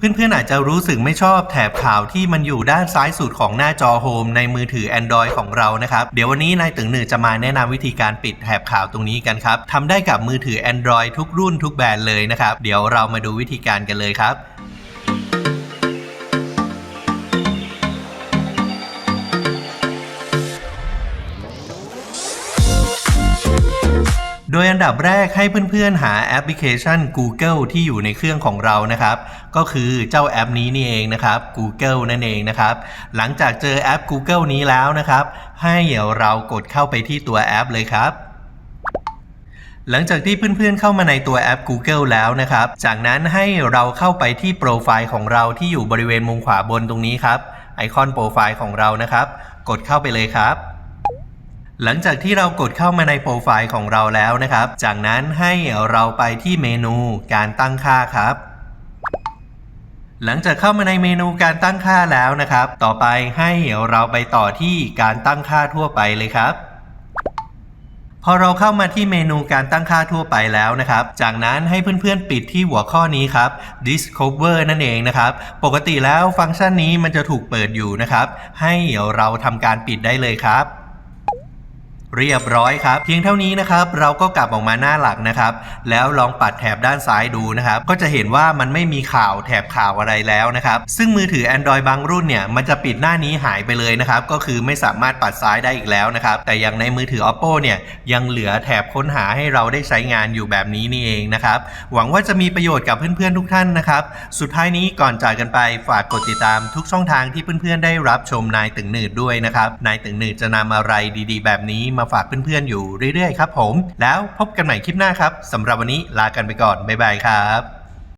เพื่อนๆอาจจะรู้สึกไม่ชอบแถบข่าวที่มันอยู่ด้านซ้ายสุดของหน้าจอโฮมในมือถือ Android ของเรานะครับ เดี๋ยววันนี้นายตึงหนึ่งจะมาแนะนำวิธีการปิดแถบข่าวตรงนี้กันครับทำได้กับมือถือ Android ทุกรุ่นทุกแบรนด์เลยนะครับ เดี๋ยวเรามาดูวิธีการกันเลยครับ โดยอันดับแรกให้เพื่อนๆ หาแอปพลิเคชัน Google ที่อยู่ในเครื่องของเรานะครับ ก็คือเจ้าแอปนี้นี่เองนะครับ Google นั่นเองนะครับ หลังจากเจอแอป Google นี้แล้วนะครับ ให้เรากดเข้าไปที่ตัวแอปเลยครับหลังจากที่เพื่อนๆเข้ามาในตัวแอป Google แล้วนะครับ จากนั้นให้เราเข้าไปที่โปรไฟล์ของเราที่อยู่บริเวณมุมขวาบนตรงนี้ครับ ไอคอนโปรไฟล์ของเรานะครับ กดเข้าไปเลยครับ หลังจากที่เรากดเข้ามาในโปรไฟล์ของเราแล้วนะครับ จากนั้นให้เราไปที่เมนูการตั้งค่าครับ หลังจากเข้ามาในเมนูการตั้งค่าแล้วนะครับ ต่อไปให้เราไปต่อที่การตั้งค่าทั่วไปเลยครับพอเราเข้ามาที่เมนูการตั้งค่าทั่วไปแล้วนะครับ จากนั้นให้เพื่อนๆปิดที่หัวข้อนี้ครับ discover นั่นเองนะครับ ปกติแล้วฟังก์ชันนี้มันจะถูกเปิดอยู่นะครับ ให้เราทำการปิดได้เลยครับ เรียบร้อยครับ เพียงเท่านี้นะครับ เราก็กลับออกมาหน้าหลักนะครับ แล้วลองปัดแถบด้านซ้ายดูนะครับ ก็จะเห็นว่ามันไม่มีข่าวแถบข่าวอะไรแล้วนะครับ ซึ่งมือถือ Android บางรุ่นเนี่ย มันจะปิดหน้านี้หายไปเลยนะครับ ก็คือไม่สามารถปัดซ้ายได้อีกแล้วนะครับ แต่อย่างในมือถือ Oppo เนี่ย ยังเหลือแถบค้นหาให้เราได้ใช้งานอยู่แบบนี้นี่เองนะครับ หวังว่าจะมีประโยชน์กับเพื่อนๆทุกท่านนะครับ สุดท้ายนี้ก่อนจากกันไปฝากกดติดตามทุกช่องทางที่เพื่อนๆได้รับชมนายตึงหนืดด้วยนะครับ นายตึงหนืดจะนำอะไรดี ๆ แบบนี้มาฝากเพื่อนๆอยู่เรื่อยๆครับผม แล้วพบกันใหม่คลิปหน้าครับสำหรับวันนี้ลากันไปก่อนบ๊ายบายครับ